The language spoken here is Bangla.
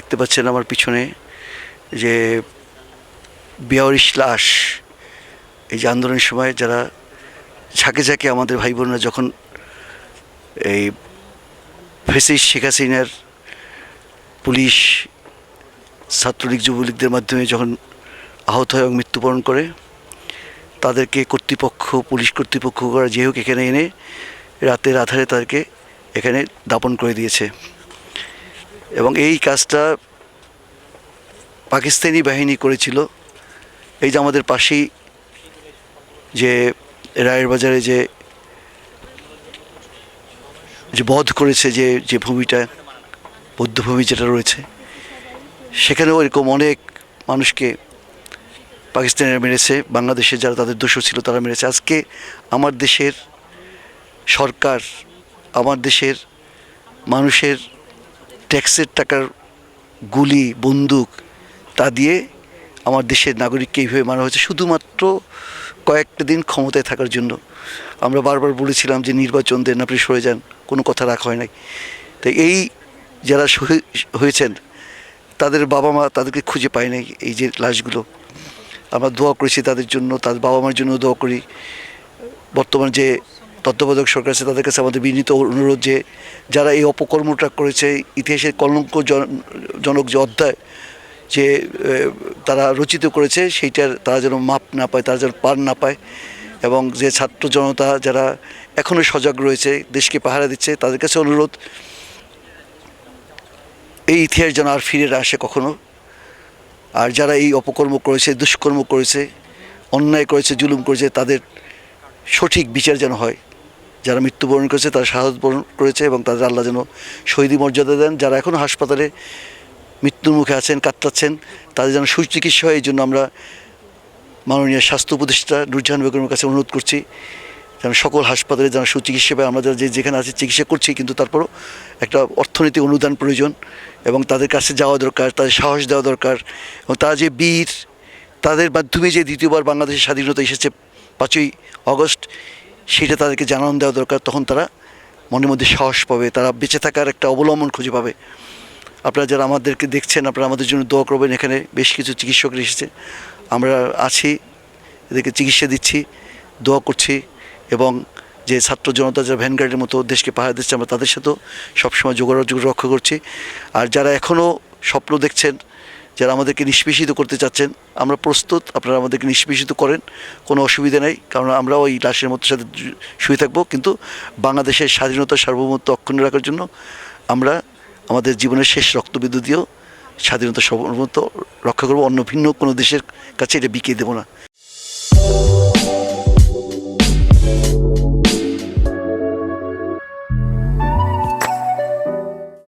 দেখতে পাচ্ছেন আমার পিছনে যে বেয়ারিশ লাশ, এই যে আন্দোলনের সময় যারা ঝাঁকে ঝাঁকে আমাদের ভাই বোনরা যখন এই ফেসিস শেখ হাসিনার পুলিশ, ছাত্রলীগ, যুবলীগদের মাধ্যমে যখন আহত হয় এবং মৃত্যুবরণ করে, তাদেরকে কর্তৃপক্ষ, পুলিশ কর্তৃপক্ষ করা যে হোক এখানে এনে রাতের আধারে তাদেরকে এখানে দাপন করে দিয়েছে। এবং এই কাজটা পাকিস্তানি বাহিনী করেছিল। এই যে আমাদের পাশেই যে রায়ের বাজারে যে যে বধ করেছে যে যে ভূমিটা বৌদ্ধভূমি যেটা রয়েছে, সেখানেও এরকম অনেক মানুষকে পাকিস্তানিরা মেরেছে বাংলাদেশে যারা তাদের দোষ ছিল তারা মেরেছে। আজকে আমার দেশের সরকার, আমার দেশের মানুষের ট্যাক্সের টাকার গুলি, বন্দুক, তা দিয়ে আমার দেশের নাগরিককে এইভাবে মারা হয়েছে। শুধুমাত্র কয়েকটা দিন ক্ষমতায় থাকার জন্য। আমরা বারবার বলেছিলাম যে নির্বাচন দেন আপনি সরে যান, কোনো কথা রাখা হয় নাই। তাই এই যারা হয়েছেন, তাদের বাবা মা তাদেরকে খুঁজে পায় নাই এই যে লাশগুলো। আমরা দোয়া করেছি তাদের জন্য তাদের বাবা মার জন্য দোয়া করি। বর্তমান যে তত্ত্বাবধায়ক সরকার আছে, তাদের কাছে আমাদের বিনীত অনুরোধ যে যারা এই অপকর্মটা করেছে, ইতিহাসের কলঙ্ক জনক যে অধ্যায় যে তারা রচিত করেছে, সেইটার তারা যেন মাপ না পায়, তারা যেন পার না পায় এবং যে ছাত্র জনতা যারা এখনও সজাগ রয়েছে, দেশকে পাহারা দিচ্ছে, তাদের কাছে অনুরোধ, এই ইতিহাস যেন আর ফিরে আসে কখনো। আর যারা এই অপকর্ম করেছে, দুষ্কর্ম করেছে, অন্যায় করেছে, জুলুম করেছে, তাদের সঠিক বিচার যেন হয়। যারা মৃত্যুবরণ করেছে তারা শাহাদ বরণ করেছে এবং তাদের আল্লাহ যেন শহীদি মর্যাদা দেন। যারা এখনও হাসপাতালে মৃত্যুর মুখে আছেন কাতরাচ্ছেন তাদের যেন সুচিকিৎসা হয়, এই জন্য আমরা মাননীয় স্বাস্থ্য উপদেষ্টা নুরজাহান বেগমের কাছে অনুরোধ করছি, যেন সকল হাসপাতালে যেন সুচিকিৎসা পায়। আমরা যে যেখানে আছে চিকিৎসা করছি, কিন্তু তারপরও একটা অর্থনৈতিক অনুদান প্রয়োজন এবং তাদের কাছে যাওয়া দরকার, তাদের সাহস দেওয়া দরকার এবং তারা যে বীর, তাদের মাধ্যমে যে দ্বিতীয়বার বাংলাদেশের স্বাধীনতা এসেছে পাঁচই অগস্ট সেটা তাদেরকে জানানো দেওয়া দরকার, তখন তারা মনের মধ্যে সাহস পাবে, তারা বেঁচে থাকার একটা অবলম্বন খুঁজে পাবে। আপনারা যারা আমাদেরকে দেখছেন, আপনারা আমাদের জন্য দোয়া করবেন, এখানে বেশ কিছু চিকিৎসকরা এসেছে। আমরা আছি, এদেরকে চিকিৎসা দিচ্ছি, দোয়া করছি, এবং যে ছাত্র জনতা যারা ভ্যানগার্ডের মতো দেশকে পাহারা দিচ্ছে, আমরা তাদের সাথেও সবসময় যোগাযোগ রক্ষা করছি। আর যারা এখনও স্বপ্ন দেখছেন যারা আমাদেরকে নিষ্পেষিত করতে চাচ্ছেন, আমরা প্রস্তুত, আপনারা আমাদেরকে নিষ্পেষিত করেন, কোনো অসুবিধা নেই, কারণ আমরা ওই লাশের মতো সাথে শুয়ে থাকব। কিন্তু বাংলাদেশের স্বাধীনতা সার্বভৌমত্ব অক্ষুণ্ণ রাখার জন্য আমরা আমাদের জীবনের শেষ রক্তবিদ্যুৎ দিয়েও স্বাধীনতা সর্বমত রক্ষা করব। অন্য ভিন্ন কোনো দেশের কাছে এটা বিকিয়ে দেবো না।